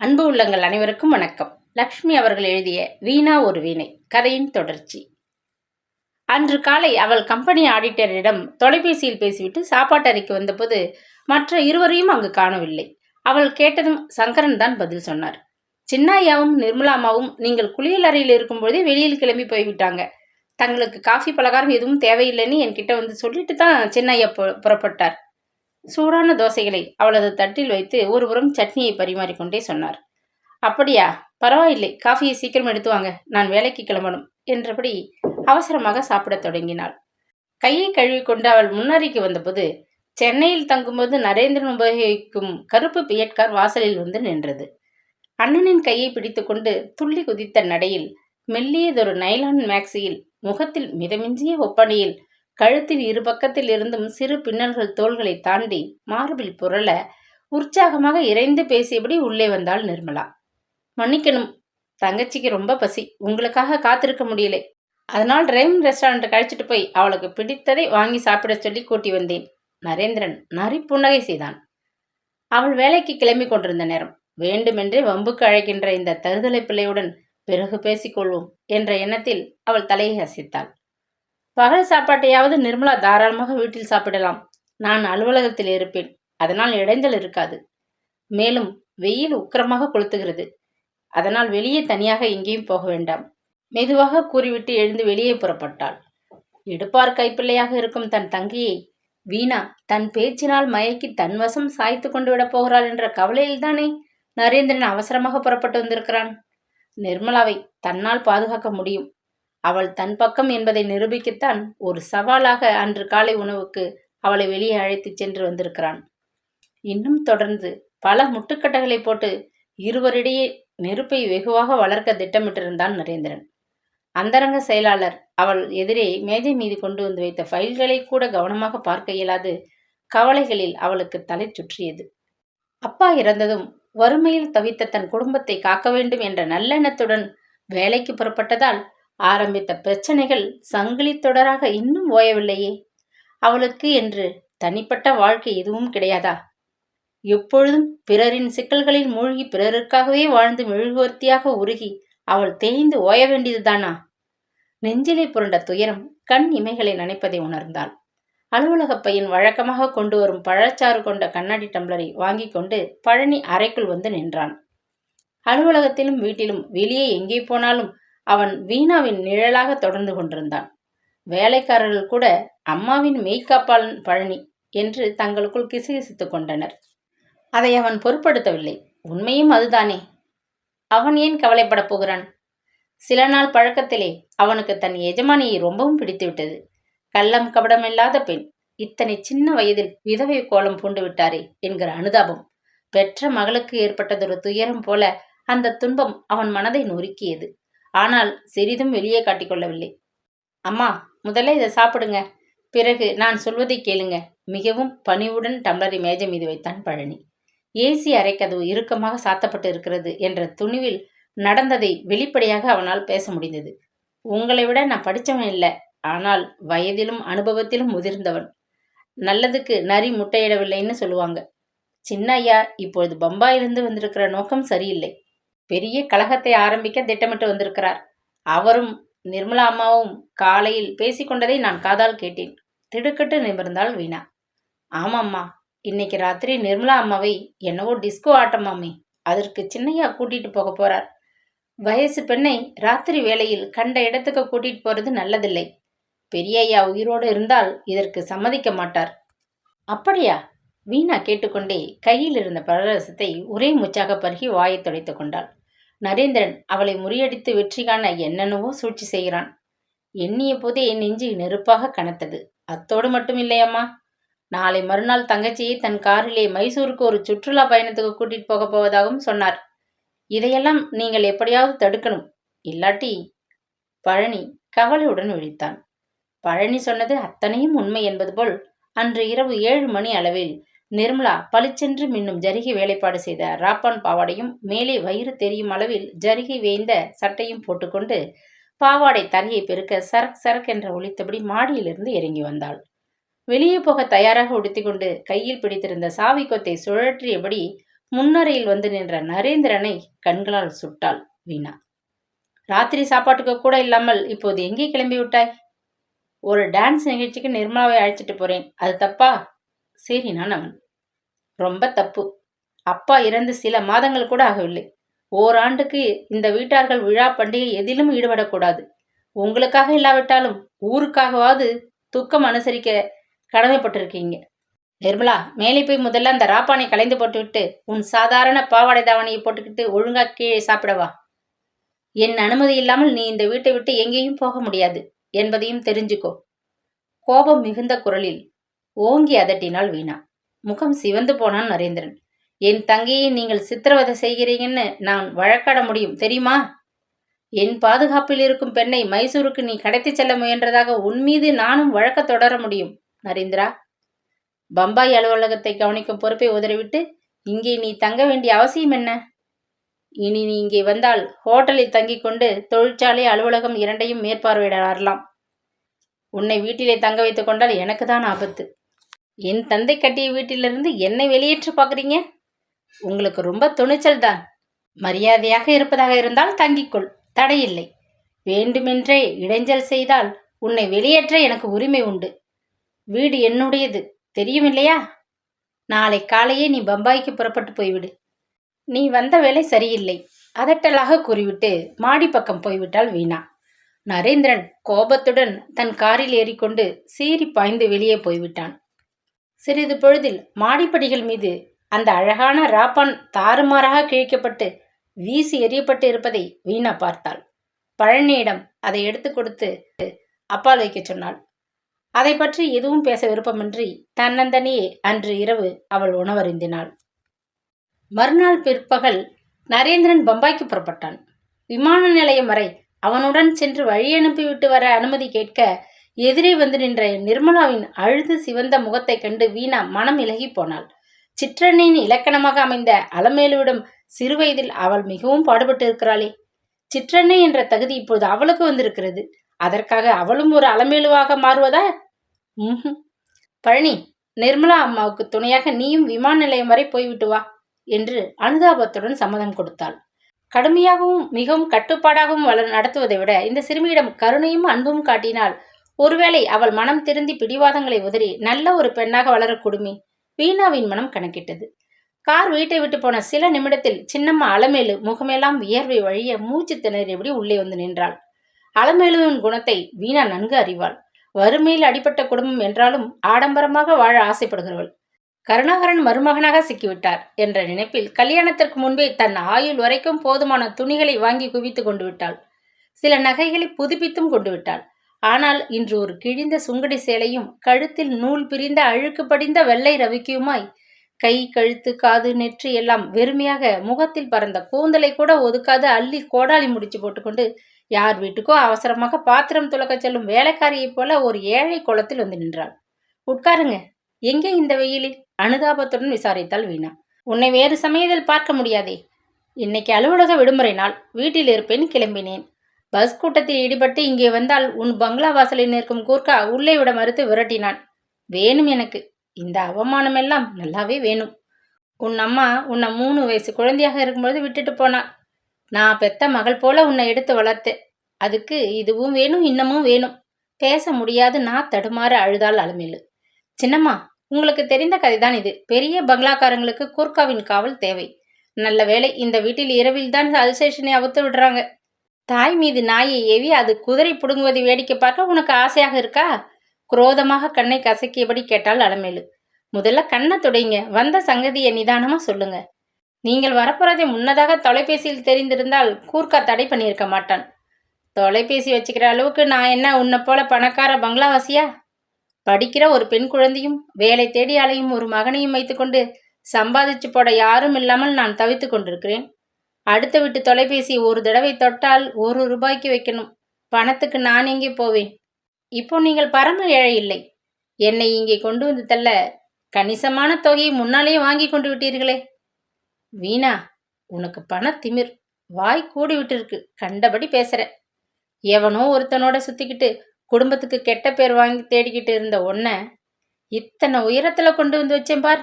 அன்பு உள்ளங்கள் அனைவருக்கும் வணக்கம். லக்ஷ்மி அவர்கள் எழுதிய வீணா ஒரு வீணை கதையின் தொடர்ச்சி. அன்று காலை அவள் கம்பெனி ஆடிட்டரிடம் தொலைபேசியில் பேசிவிட்டு சாப்பாட்டறைக்கு வந்தபோது மற்ற இருவரையும் அங்கு காணவில்லை. அவள் கேட்டதும் சங்கரன் தான் பதில் சொன்னார். சின்னாயாவும் நிர்மலாமாவும் நீங்கள் குளியல் அறையில் இருக்கும்போதே வெளியில் கிளம்பி போய்விட்டாங்க. தங்களுக்கு காஃபி பலகாரம் எதுவும் தேவையில்லைன்னு என்கிட்ட வந்து சொல்லிட்டு தான் சின்னையா புறப்பட்டார். சூடான தோசைகளை அவளது தட்டில் வைத்து ஒருபுறம் சட்னியை பரிமாறிக்கொண்டே சொன்னார். அப்படியா? பரவாயில்லை. காஃபியை சீக்கிரம் எடுத்து வாங்க. நான் வேலைக்கு கிளம்பணும். என்றபடி அவசரமாக சாப்பிடத் தொடங்கினாள். கையை கழுவிக்கொண்டு அவள் முன்னறிக்கு வந்தபோது சென்னையில் தங்கும்போது நரேந்திரன் உபயோகிக்கும் கருப்பு பியட்கார் வாசலில் வந்து நின்றது. அண்ணனின் கையை பிடித்துக்கொண்டு துள்ளி குதித்த நடையில் மெல்லியதொரு நைலான் மேக்சியில் முகத்தில் மிதமிஞ்சிய ஒப்பனையில் கழுத்தின் இரு பக்கத்தில் இருந்தும் சிறு பின்னல்கள் தோள்களை தாண்டி மார்பில் புரள உற்சாகமாக இறைந்து பேசியபடி உள்ளே வந்தாள் நிர்மலா. மன்னிக்கணும். தங்கச்சிக்கு ரொம்ப பசி. உங்களுக்காக காத்திருக்க முடியலை. அதனால் டிரைவிங் ரெஸ்டாரண்ட் கழிச்சிட்டு போய் அவளுக்கு பிடித்ததை வாங்கி சாப்பிட சொல்லி கூட்டி வந்தேன். நரேந்திரன் நரி புன்னகை செய்தான். அவள் வேலைக்கு கிளம்பி கொண்டிருந்த நேரம். வேண்டுமென்றே வம்புக்கு அழைக்கின்ற இந்த தருதலை பிள்ளையுடன் பிறகு பேசிக்கொள்வோம் என்ற எண்ணத்தில் அவள் தலையை அசைத்தாள். பகல் சாப்பாட்டையாவது நிர்மலா தாராளமாக வீட்டில் சாப்பிடலாம். நான் அலுவலகத்தில் இருப்பேன். அதனால் இடைஞ்சல் இருக்காது. மேலும் வெயில் உக்கிரமாக கொளுத்துகிறது. அதனால் வெளியே தனியாக எங்கேயும் போக வேண்டாம். மெதுவாக கூறிவிட்டு எழுந்து வெளியே புறப்பட்டாள். எடுப்பார் கைப்பிள்ளையாக இருக்கும் தன் தங்கையை வீணா தன் பேச்சினால் மயக்கி தன் வசம் சாய்த்து கொண்டு விடப் போகிறாள் என்ற கவலையில்தானே நரேந்திரன் அவசரமாக புறப்பட்டு வந்திருக்கிறான்? நிர்மலாவை தன்னால் பாதுகாக்க முடியும். அவள் தன் பக்கம் என்பதை நிரூபிக்கத்தான் ஒரு சவாலாக அன்று காலை உணவுக்கு அவளை வெளியே அழைத்துச் சென்று வந்திருக்கிறான். இன்னும் தொடர்ந்து பல முட்டுக்கட்டைகளை போட்டு இருவரிடையே நெருப்பை வெகுவாக வளர்க்க திட்டமிட்டிருந்தான் நரேந்திரன். அந்தரங்க செயலாளர் அவள் எதிரே மேஜை மீது கொண்டு வந்து வைத்த ஃபைல்களை கூட கவனமாக பார்க்க இயலாது கவலைகளில் அவளுக்கு தலை சுற்றியது. அப்பா இறந்ததும் வறுமையில் தவித்த தன் குடும்பத்தை காக்க வேண்டும் என்ற நல்லெண்ணத்துடன் வேலைக்கு புறப்பட்டதால் ஆரம்பித்த பிரச்சனைகள் சங்கிலி தொடராக இன்னும் ஓயவில்லையே. அவளுக்கு என்று தனிப்பட்ட வாழ்க்கை எதுவும் கிடையாதா? எப்பொழுதும் பிறரின் சிக்கல்களில் மூழ்கி பிறருக்காகவே வாழ்ந்து மெழுகுவர்த்தியாக உருகி அவள் தேய்ந்து ஓய வேண்டியதுதானா? நெஞ்சிலே புரண்ட துயரம் கண் இமைகளை நனைப்பதை உணர்ந்தாள். அலுவலகப் பையன் வழக்கமாக கொண்டு வரும் பழச்சாறு கொண்ட கண்ணாடி டம்ளரை வாங்கிக் கொண்டு பழனி அறைக்குள் வந்து நின்றான். அலுவலகத்திலும் வீட்டிலும் வெளியே எங்கே போனாலும் அவன் வீணாவின் நிழலாக தொடர்ந்து கொண்டிருந்தான். வேலைக்காரர்கள் கூட அம்மாவின் மெய்காப்பாளன் பழனி என்று தங்களுக்குள் கிசுகிசுத்துக் கொண்டனர். அதை அவன் பொருட்படுத்தவில்லை. உண்மையும் அதுதானே. அவன் ஏன் கவலைப்படப் போகிறான்? சில நாள் பழக்கத்திலே அவனுக்கு தன் எஜமானியை ரொம்பவும் பிடித்துவிட்டது. கள்ளம் கபடமில்லாத பெண். இத்தனை சின்ன வயதில் விதவை கோலம் பூண்டு விட்டாரே என்கிற அனுதாபம். பெற்ற மகளுக்கு ஏற்பட்டதொரு துயரம் போல அந்த துன்பம் அவன் மனதை நொறுக்கியது. ஆனால் சிறிதும் வெளியே காட்டிக்கொள்ளவில்லை. அம்மா முதல்ல இதை சாப்பிடுங்க. பிறகு நான் சொல்வதை கேளுங்க. மிகவும் பணிவுடன் டம்ளரை மேஜை மீது வைத்தான் பழனி. ஏசி அறைக்கதவு இறுக்கமாக சாத்தப்பட்டு இருக்கிறது என்ற துணிவில் நடந்ததை வெளிப்படையாக அவனால் பேச முடிந்தது. உங்களை விட நான் படித்தவன் இல்லை. ஆனால் வயதிலும் அனுபவத்திலும் முதிர்ந்தவன். நல்லதுக்கு நரி முட்டையிடவில்லைன்னு சொல்லுவாங்க. சின்ன ஐயா இப்பொழுது பம்பாயிலிருந்து வந்திருக்கிற நோக்கம் சரியில்லை. பெரிய கழகத்தை ஆரம்பிக்க திட்டமிட்டு வந்திருக்கிறார். அவரும் நிர்மலா அம்மாவும் காலையில் பேசிக்கொண்டதை நான் காதால் கேட்டேன். திடுக்கிட்டு நிமிர்ந்தாள் வீணா. ஆமாம்மா இன்னைக்கு ராத்திரி நிர்மலா அம்மாவை என்னவோ டிஸ்கோ ஆட்டமாமே அதற்கு சின்னையா கூட்டிட்டு போக போறார். வயசு பெண்ணை ராத்திரி வேளையில் கண்ட இடத்துக்கு கூட்டிட்டு போறது நல்லதில்லை. பெரிய ஐயா உயிரோடு இருந்தால் இதற்கு சம்மதிக்க மாட்டார். அப்படியா? வீணா கேட்டுக்கொண்டே கையில் இருந்த பலரசத்தை ஒரே முச்சாக பருகி வாயை துடைத்து கொண்டாள். நரேந்திரன் அவளை முறியடித்து வெற்றி காண என்னென்னவோ சூழ்ச்சி செய்கிறான். எண்ணிய போதே என் நெஞ்சு நெருப்பாக கனத்தது. அத்தோடு மட்டும் இல்லையம்மா நாளை மறுநாள் தங்கச்சியை தன் காரிலே மைசூருக்கு ஒரு சுற்றுலா பயணத்துக்கு கூட்டிட்டு போக போவதாகவும் சொன்னார். இதையெல்லாம் நீங்கள் எப்படியாவது தடுக்கணும். இல்லாட்டி பழனி கவலையுடன் விழித்தான். பழனி சொன்னது அத்தனையும் உண்மை என்பது போல் அன்று இரவு ஏழு மணி அளவில் நிர்மலா பளிச்சென்று மின்னும் ஜரிகை வேலைப்பாடு செய்த ராப்பான் பாவாடையும் மேலே வயிறு தெரியும் அளவில் ஜரிகை வேய்ந்த சட்டையும் போட்டுக்கொண்டு பாவாடை தரையை பெருக்க சரக் சரக் என்ற ஒழித்தபடி மாடியிலிருந்து இறங்கி வந்தாள். வெளியே போக தயாராக உடுத்திக்கொண்டு கையில் பிடித்திருந்த சாவி கொத்தை சுழற்றியபடி முன்னறையில் வந்து நின்ற நரேந்திரனை கண்களால் சுட்டாள் வீணா. ராத்திரி சாப்பாட்டுக்கு கூட இல்லாமல் இப்போது எங்கே கிளம்பி விட்டாய் ஒரு டான்ஸ் நிகழ்ச்சிக்கு நிர்மலாவை அழைச்சிட்டு போறேன். அது தப்பா? சீறினான் அவன் ரொம்ப தப்பு. அப்பா இறந்து சில மாதங்கள் கூட ஆகவில்லை. ஓராண்டுக்கு இந்த வீட்டார்கள் விழா பண்டிகை எதிலும் ஈடுபடக்கூடாது. உங்களுக்காக இல்லாவிட்டாலும் ஊருக்காகவாவது துக்கம் அனுசரிக்க கடமைப்பட்டிருக்கீங்க. நிர்மலா மேலே போய் முதல்ல அந்த ராப்பானை கலைந்து போட்டுவிட்டு உன் சாதாரண பாவாடை தாவணியை போட்டுக்கிட்டு ஒழுங்கா கீழே சாப்பிடவா என் அனுமதி இல்லாமல் நீ இந்த வீட்டை விட்டு எங்கேயும் போக முடியாது என்பதையும் தெரிஞ்சுக்கோ. கோபம் மிகுந்த குரலில் ஓங்கி அதட்டினாள் வீணா. முகம் சிவந்து போனான் நரேந்திரன். என் தங்கையை நீங்கள் சித்திரவதை செய்கிறீங்கன்னு நான் வழக்காட முடியும் தெரியுமா? என் பாதுகாப்பில் இருக்கும் பெண்ணை மைசூருக்கு நீ கடத்தி செல்ல முயன்றதாக உன் மீது நானும் வழக்க தொடர முடியும் நரேந்திரா. பம்பாய் அலுவலகத்தை கவனிக்கும் பொறுப்பை உதறிவிட்டு இங்கே நீ தங்க வேண்டிய அவசியம் என்ன? இனி நீ இங்கே வந்தால் ஹோட்டலில் தங்கிக் கொண்டு தொழிற்சாலை அலுவலகம் இரண்டையும் மேற்பார்வையிட வரலாம் உன்னை வீட்டிலே தங்க வைத்துக் கொண்டால் எனக்கு தான் ஆபத்து. என் தந்தை கட்டிய வீட்டிலிருந்து என்னை வெளியேற்ற பார்க்குறீங்க? உங்களுக்கு ரொம்ப துணிச்சல் தான். மரியாதையாக இருப்பதாக இருந்தால் தங்கிக்கொள். தடையில்லை. வேண்டுமென்றே இடைஞ்சல் செய்தால் உன்னை வெளியேற்ற எனக்கு உரிமை உண்டு. வீடு என்னுடையது தெரியும் இல்லையா நாளை காலையே நீ பம்பாய்க்கு புறப்பட்டு போய்விடு. நீ வந்த வேலை சரியில்லை. அதட்டலாக கூறிவிட்டு மாடி பக்கம் போய்விட்டாள் வீணா. நரேந்திரன் கோபத்துடன் தன் காரில் ஏறிக்கொண்டு சீறி பாய்ந்து வெளியே போய்விட்டான். சிறிது பொழுதில் மாடிப்படிகள் மீது அந்த அழகான ராப்பான் தாறுமாறாக கிழிக்கப்பட்டு வீசி எறியப்பட்டு இருப்பதை வீணா பார்த்தாள். பழனியிடம் அதை எடுத்து கொடுத்து அப்பால் வைக்கச் சொன்னாள். அதை பற்றி எதுவும் பேச விருப்பமின்றி தன்னந்தனியே அன்று இரவு அவள் உணவருந்தினாள். மறுநாள் பிற்பகல் நரேந்திரன் பம்பாய்க்கு புறப்பட்டான். விமான நிலையம் வரை அவனுடன் சென்று வழி அனுப்பிவிட்டு வர அனுமதி கேட்க எதிரே வந்து நின்ற நிர்மலாவின் அழுது சிவந்த முகத்தைக் கண்டு வீணா மனம் இலகி போனாள். சிற்றண்ணின் இலக்கணமாக அமைந்த அலமேலுவிடம் சிறுவயதில் அவள் மிகவும் பாடுபட்டு இருக்கிறாளே. சிற்றன்னை என்ற தகுதி இப்போது அவளுக்கு வந்திருக்கிறது. அதற்காக அவளும் ஒரு அலமேலுவாக மாறுவதா? ம்ஹும் பழனி நிர்மலா அம்மாவுக்கு துணையாக நீயும் விமான நிலையம் வரை போய்விட்டு வா என்று அனுதாபத்துடன் சம்மதம் கொடுத்தாள். கடுமையாகவும் மிகவும் கட்டுப்பாடாகவும் வள நடத்துவதை விட இந்த சிறுமியிடம் கருணையும் அன்பும் காட்டினால் ஒருவேளை அவள் மனம் திருந்தி பிடிவாதங்களை உதறி நல்ல ஒரு பெண்ணாக வளரக்கூடுமே? வீணாவின் மனம் கணக்கிட்டது. கார் வீட்டை விட்டு போன சில நிமிடத்தில் சின்னம்மா அலமேலு முகமெல்லாம் வியர்வை வழிய மூச்சு திணறியபடி உள்ளே வந்து நின்றாள். அலமேலுவின் குணத்தை வீணா நன்கு அறிவாள். வறுமையில் அடிப்பட்ட குடும்பம் என்றாலும் ஆடம்பரமாக வாழ ஆசைப்படுகிறவள். கருணாகரன் மருமகனாக சிக்கிவிட்டார் என்ற நினைப்பில் கல்யாணத்திற்கு முன்பே தன் ஆயுள் வரைக்கும் போதுமான துணிகளை வாங்கி குவித்து கொண்டு விட்டாள். சில நகைகளை புதுப்பித்தும் கொண்டு விட்டாள். ஆனால் இன்று ஒரு கிழிந்த சுங்கடி சேலையும் கழுத்தில் நூல் பிரிந்த அழுக்கு படிந்த வெள்ளை ரவிக்கியுமாய் கை கழுத்து காது நெற்றி எல்லாம் வெறுமையாக முகத்தில் பறந்த கூந்தலை கூட ஒதுக்காது அள்ளி கோடாலி முடிச்சு போட்டுக்கொண்டு யார் வீட்டுக்கோ அவசரமாக பாத்திரம் துலக்கச் செல்லும் வேலைக்காரியைப் போல ஒரு ஏழை குளத்தில் வந்து நின்றாள். உட்காருங்க. எங்கே இந்த வெயிலில்? அனுதாபத்துடன் விசாரித்தாள் வீணா. உன்னை வேறு சமயத்தில் பார்க்க முடியாதே. இன்னைக்கு அலுவலக விடுமுறை நாள். வீட்டில் இருப்பேன் கிளம்பினேன். பஸ் கூட்டத்தில் ஈடுபட்டு இங்கே வந்தால் உன் பங்களா வாசலில் நிற்கும் கூர்க்கா உள்ளே விட மறுத்து விரட்டினான். வேணும் எனக்கு. இந்த அவமானம் எல்லாம் நல்லாவே வேணும். உன் அம்மா உன்னை மூணு வயசு குழந்தையாக இருக்கும்பொழுது விட்டுட்டு போனான் நான் பெத்த மகள் போல உன்னை எடுத்து வளர்த்தேன். அதுக்கு இதுவும் வேணும் இன்னமும் வேணும். பேச முடியாது நான் தடுமாற அழுதாள் அலமேலு. சின்னம்மா உங்களுக்கு தெரிந்த கதைதான் இது. பெரிய பங்களாக்காரங்களுக்கு கூர்க்காவின் காவல் தேவை. நல்ல வேளை இந்த வீட்டில் இரவில் தான் அல்சேஷனை அவுத்து விடுறாங்க. தாய் மீது நாயை ஏவி அது குதிரை புடுங்குவதை வேடிக்கை பார்க்க உனக்கு ஆசையாக இருக்கா? குரோதமாக கண்ணை கசக்கியபடி கேட்டாள் அலமேலு. முதல்ல கண்ணை துடைங்க. வந்த சங்கதியை நிதானமா சொல்லுங்க. நீங்கள் வரப்போறதை முன்னதாக தொலைபேசியில் தெரிந்திருந்தால் கூர்க்கா தடை பண்ணியிருக்க மாட்டான். தொலைபேசி வச்சுக்கிற அளவுக்கு நான் என்ன உன்னை போல பணக்கார பங்களாவாசியா? படிக்கிற ஒரு பெண் குழந்தையும் வேலை தேடி அலையும் ஒரு மகனையும் வைத்துக்கொண்டு சம்பாதிச்சு போட யாரும் இல்லாமல் நான் தவித்து கொண்டிருக்கிறேன். அடுத்த வீட்டு தொலைபேசி ஒரு தடவை தொட்டால் ஒரு ரூபாய்க்கு வைக்கணும். பணத்துக்கு நான் எங்கே போவேன்? இப்போ நீங்கள் பரம ஏழை இல்லை. என்னை இங்கே கொண்டு வந்து தள்ள கணிசமான தொகையை முன்னாலேயே வாங்கி கொண்டு விட்டீர்களே. வீணா உனக்கு பண திமிர். வாய் கூடி விட்டுருக்கு. கண்டபடி பேசுற. எவனோ ஒருத்தனோட சுத்திக்கிட்டு குடும்பத்துக்கு கெட்ட பேர் வாங்கி தேடிக்கிட்டு இருந்த ஒன்ன இத்தனை உயரத்துல கொண்டு வந்து வச்சேன் பார்.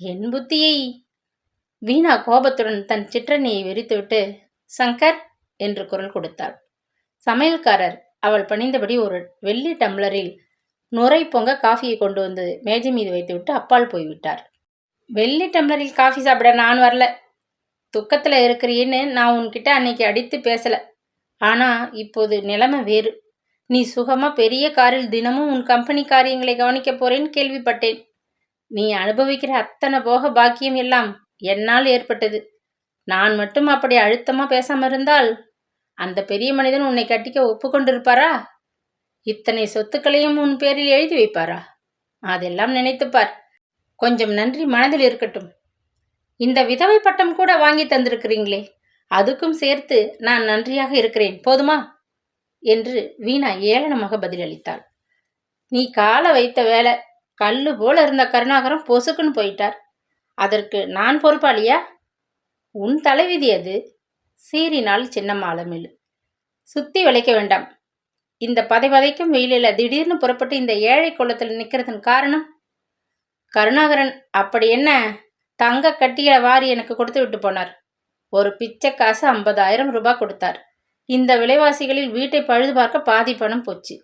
என் புத்தியை. வீணா கோபத்துடன் தன் சிற்றணியை விரித்துவிட்டு சங்கர் என்று குரல் கொடுத்தாள். சமையல்காரர் அவள் பணிந்தபடி ஒரு வெள்ளி டம்ளரில் நுரை பொங்க காஃபியை கொண்டு வந்து மேஜை மீது வைத்துவிட்டு அப்பால் போய்விட்டார். வெள்ளி டம்ளரில் காஃபி சாப்பிட நான் வரல. துக்கத்தில் இருக்கிறீன்னு நான் உன்கிட்ட அன்னைக்கு அடித்து பேசலை. ஆனால் இப்போது நிலைமை வேறு. நீ சுகமாக பெரிய காரில் தினமும் உன் கம்பெனி காரியங்களை கவனிக்க போறேன்னு கேள்விப்பட்டேன். நீ அனுபவிக்கிற அத்தனை போக பாக்கியம் எல்லாம் என்னால் ஏற்பட்டது. நான் மட்டும் அப்படி அழுத்தமாக பேசாமல் இருந்தால் அந்த பெரிய மனிதன் உன்னை கட்டிக்க ஒப்புக்கொண்டிருப்பாரா? இத்தனை சொத்துக்களையும் உன் பேரில் எழுதி வைப்பாரா? அதெல்லாம் நினைத்துப்பார். கொஞ்சம் நன்றி மனதில் இருக்கட்டும். இந்த விதவை பட்டம் கூட வாங்கி தந்திருக்கிறீங்களே அதுக்கும் சேர்த்து நான் நன்றியாக இருக்கிறேன் போதுமா? என்று வீணா ஏளனமாக பதிலளித்தாள். நீ காலை வைத்த வேலை கல்லு போல இருந்த கருணாகரம் பொசுக்குன்னு போயிட்டார். அதற்கு நான் பொறுப்பாளியா? உன் தலைவிதி அது சீறினால் சின்னம்மா அலமிழு சுத்தி விளைக்க வேண்டாம். இந்த பதை பதைக்கும் வெயிலில் திடீர்னு புறப்பட்டு இந்த ஏழை குளத்தில் நிற்கிறதன் காரணம்? கருணாகரன் அப்படி என்ன? தங்க கட்டிகளை வாரி எனக்கு கொடுத்து விட்டு போனார். ஒரு பிச்சை காசு ஐம்பதாயிரம் ரூபாய் கொடுத்தார். இந்த விலைவாசிகளில் வீட்டை பழுது பார்க்க பாதி பணம் போச்சு.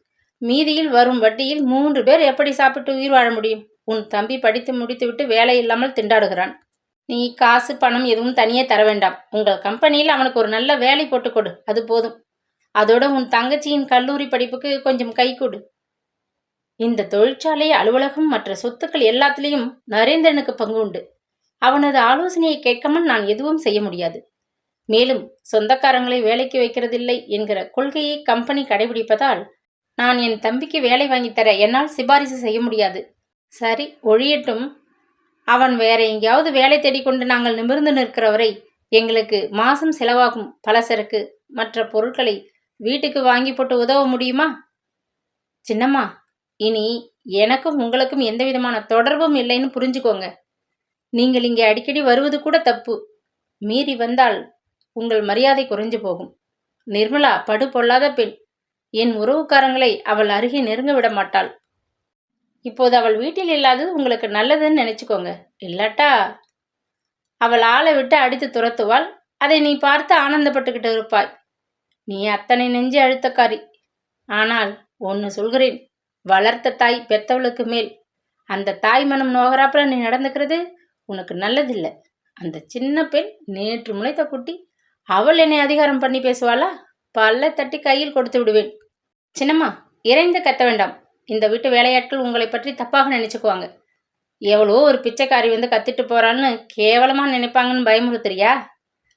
மீதியில் வரும் வட்டியில் மூன்று பேர் எப்படி சாப்பிட்டு உயிர் வாழ முடியும்? உன் தம்பி படித்து முடித்துவிட்டு வேலை இல்லாமல் திண்டாடுகிறான். நீ காசு பணம் எதுவும் தனியே தர வேண்டாம். உங்கள் கம்பெனியில் அவனுக்கு ஒரு நல்ல வேலை போட்டு கொடு. அது போதும். அதோட உன் தங்கச்சியின் கல்லூரி படிப்புக்கு கொஞ்சம் கை கொடு. இந்த தொழிற்சாலை அலுவலகம் மற்ற சொத்துக்கள் எல்லாத்திலையும் நரேந்திரனுக்கு பங்கு உண்டு. அவனது ஆலோசனையை கேட்காமல் நான் எதுவும் செய்ய முடியாது. மேலும் சொந்தக்காரங்களை வேலைக்கு வைக்கிறதில்லை என்கிற கொள்கையை கம்பெனி கடைபிடிப்பதால் நான் என் தம்பிக்கு வேலை வாங்கித்தர என்னால் சிபாரிசு செய்ய முடியாது. சரி ஒழியட்டும். அவன் வேற எங்கேயாவது வேலை தேடிக்கொண்டு நாங்கள் நிமிர்ந்து நிற்கிறவரை எங்களுக்கு மாசம் செலவாகும் பலசரக்கு. மற்ற பொருட்களை வீட்டுக்கு வாங்கி போட்டு உதவ முடியுமா? சின்னம்மா இனி எனக்கும் உங்களுக்கும் எந்த விதமான தொடர்பும் இல்லைன்னு புரிஞ்சுக்கோங்க. நீங்கள் இங்கே அடிக்கடி வருவது கூட தப்பு. மீறி வந்தால் உங்கள் மரியாதை குறைஞ்சு போகும். நிர்மலா படு பொல்லாத பெண். என் உறவுக்காரங்களை அவள் அருகே நெருங்க விட மாட்டாள். இப்போது அவள் வீட்டில் இல்லாதது உங்களுக்கு நல்லதுன்னு நினைச்சுக்கோங்க. இல்லாட்டா அவள் ஆளை விட்டு அடித்து துரத்துவாள். அதை நீ பார்த்து ஆனந்தப்பட்டுக்கிட்டு இருப்பாய். நீ அத்தனை நெஞ்சு அழுத்தக்காரி. ஆனால் ஒன்று சொல்கிறேன். வளர்த்த தாய் பெத்தவளுக்கு மேல். அந்த தாய் மனம் நோகராப்பில் நீ நடந்துக்கிறது உனக்கு நல்லதில்லை. அந்த சின்ன பெண் நேற்று முளைத்த குட்டி அவள் என்னை அதிகாரம் பண்ணி பேசுவாளா? பல்ல தட்டி கையில் கொடுத்து விடுவேன். சின்னம்மா இறைந்து கத்த வேண்டாம். இந்த வீட்டு வேலையாட்கள் உங்களை பற்றி தப்பாக நினைச்சுக்குவாங்க. எவ்வளோ ஒரு பிச்சைக்காரி வந்து கத்திட்டு போகிறான்னு கேவலமாக நினைப்பாங்கன்னு பயமுறுத்துறியா?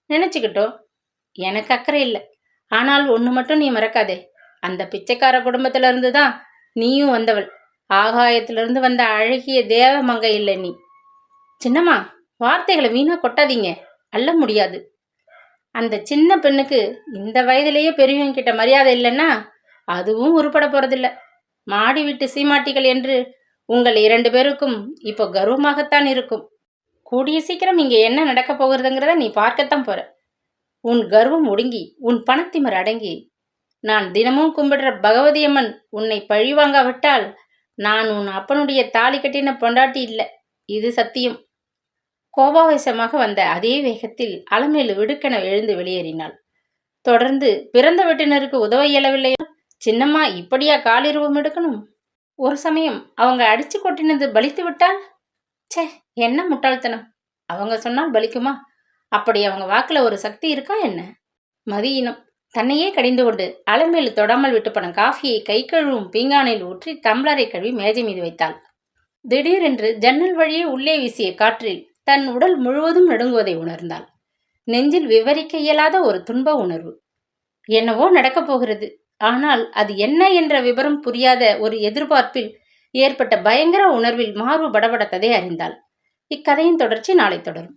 நினச்சிக்கிட்டோம். எனக்கு அக்கறை இல்லை. ஆனால் ஒன்று மட்டும் நீ மறக்காதே. அந்த பிச்சைக்கார குடும்பத்திலிருந்து தான் நீயும் வந்தவள். ஆகாயத்திலிருந்து வந்த அழகிய தேவ மங்கை இல்லை நீ. சின்னம்மா வார்த்தைகளை வீணாக கொட்டாதீங்க. அள்ள முடியாது. அந்த சின்ன பெண்ணுக்கு இந்த வயதிலேயே பெரியவங்க கிட்ட மரியாதை இல்லைன்னா அதுவும் உருப்பட போகிறதில்ல மாடி விட்டு சீமாட்டிகள் என்று உங்கள் இரண்டு பேருக்கும் இப்போ கர்வமாகத்தான் இருக்கும். கூடிய சீக்கிரம் இங்கே என்ன நடக்கப் போகிறதுங்கிறத நீ பார்க்கத்தான் போற. உன் கர்வம் ஒடுங்கி உன் பணத்திமர் அடங்கி நான் தினமும் கும்பிடுற பகவதி அம்மன் உன்னை பழிவாங்காவிட்டால் நான் உன் அப்பனுடைய தாலி கட்டின பொண்டாட்டி இல்லை. இது சத்தியம். கோபாவேசமாக வந்த அதே வேகத்தில் அலமேலு விடுக்கென எழுந்து வெளியேறினாள். தொடர்ந்து பிறந்த வீட்டினருக்கு உதவ இயலவில்லையா? சின்னம்மா இப்படியா காலிருவம் எடுக்கணும்? ஒரு சமயம் அவங்க அடிச்சு கொட்டினது பலித்து விட்டால்? ச்சே என்ன முட்டாள்தனம். அவங்க சொன்னால் பலிக்குமா? அப்படி அவங்க வாக்கில் ஒரு சக்தி இருக்கா என்ன? மதியினம் தன்னையே கடிந்து கொண்டு அலமேலு தொடாமல் விட்டு போன காஃபியை கை கழுவும் பீங்கானில் ஊற்றி டம்ளரை கழுவி மேஜை மீது வைத்தாள். திடீரென்று ஜன்னல் வழியே உள்ளே வீசிய காற்றில் தன் உடல் முழுவதும் நடுங்குவதை உணர்ந்தாள். நெஞ்சில் விவரிக்க இயலாத ஒரு துன்ப உணர்வு. என்னவோ நடக்கப் போகிறது. ஆனால் அது என்ன என்ற விவரம் புரியாத ஒரு எதிர்பார்ப்பில் ஏற்பட்ட பயங்கர உணர்வில் மார்பு படபடத்ததை அறிந்தாள். இக்கதையின் தொடர்ச்சி நாளை தொடரும்.